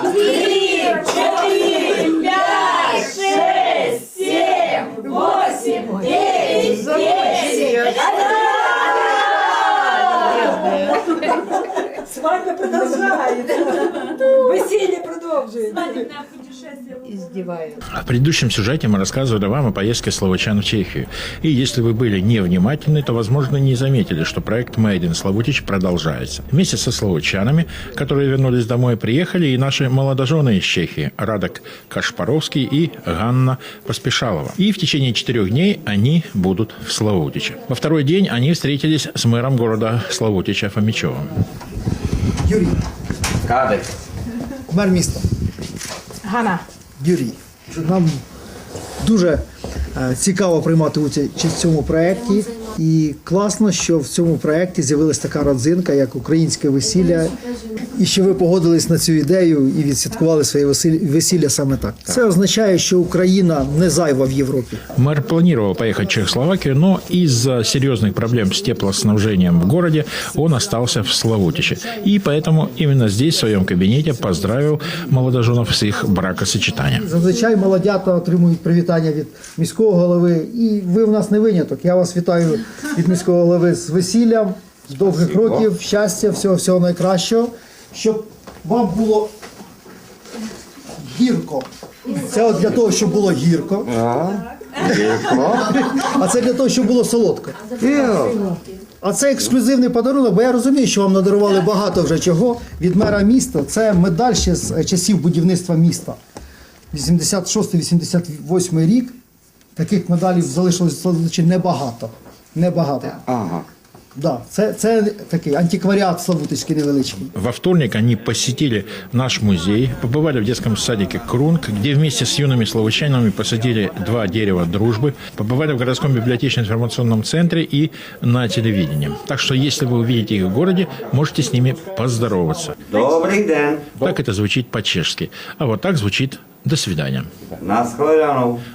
три, четыре, пять, шесть, семь, восемь, девять, десять. Свадьба продовжується. Весілля продовжується. В предыдущем сюжете мы рассказывали вам о поездке словачан в Чехию. И если вы были невнимательны, то, возможно, не заметили, что проект Made in Славутич продолжается. Вместе со словачанами, которые вернулись домой, приехали и наши молодожены из Чехии, Радок Кашпаровский и Ганна Поспешалова. И в течение четырех дней они будут в Славутиче. Во второй день они встретились с мэром города Славутича Фомичевым. Юрій, Кадик. мер міста. Гана. Юрій. Нам дуже е, цікаво приймати участь в цьому проєкті. І класно, що в цьому проєкті з'явилася така родзинка, як українське весілля, і що ви погодились на цю ідею і відсвяткували своє весілля- весілля саме так. Це означає, що Україна не зайва в Європі. Мэр планировал поехать в Чехословакию, но из-за серьезных проблем с теплоснабжением в городе он остался в Славутиче. И поэтому именно здесь, в своем кабинете, поздравил молодоженов с их бракосочетанием. Зазвичай молодята отримують привітання від міського голови, і ви в нас не виняток. Я вас вітаю від міського голови з весіллям, з довгих років, щастя, всього всього найкращого, щоб вам було гірко. Це от для того, щоб було гірко, а це для того, щоб було солодко. А це ексклюзивний подарунок, бо я розумію, що вам надарували багато вже чого від мера міста. Це медаль ще з е, часів будівництва міста. 86-88 рік. Таких медалів залишилось небагато Небагато. Ага. Да, це, це такий антикваріат Славутичський невеличкий. Во вторник они посетили наш музей, побывали в детском садике Крунг, где вместе с юными словачанами посадили два дерева дружбы, побывали в городском библиотечно-информационном центре и на телевидении. Так что, если вы увидите их в городе, можете с ними поздороваться. Добрий день. Так это звучит по-чешски. А вот так звучит «до свидания».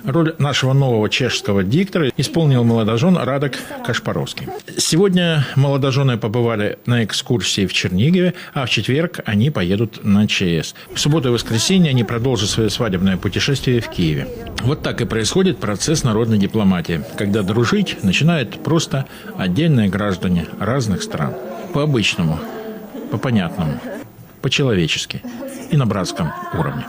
Роль нашего нового чешского диктора исполнил молодожен Радок Кашпаровский. Сегодня молодожены побывали на экскурсии в Чернигове, а в четверг они поедут на ЧС. В субботу и воскресенье они продолжат свое свадебное путешествие в Киеве. Вот так и происходит процесс народной дипломатии, когда дружить начинают просто отдельные граждане разных стран. По-обычному, по-понятному, по-человечески и на братском уровне.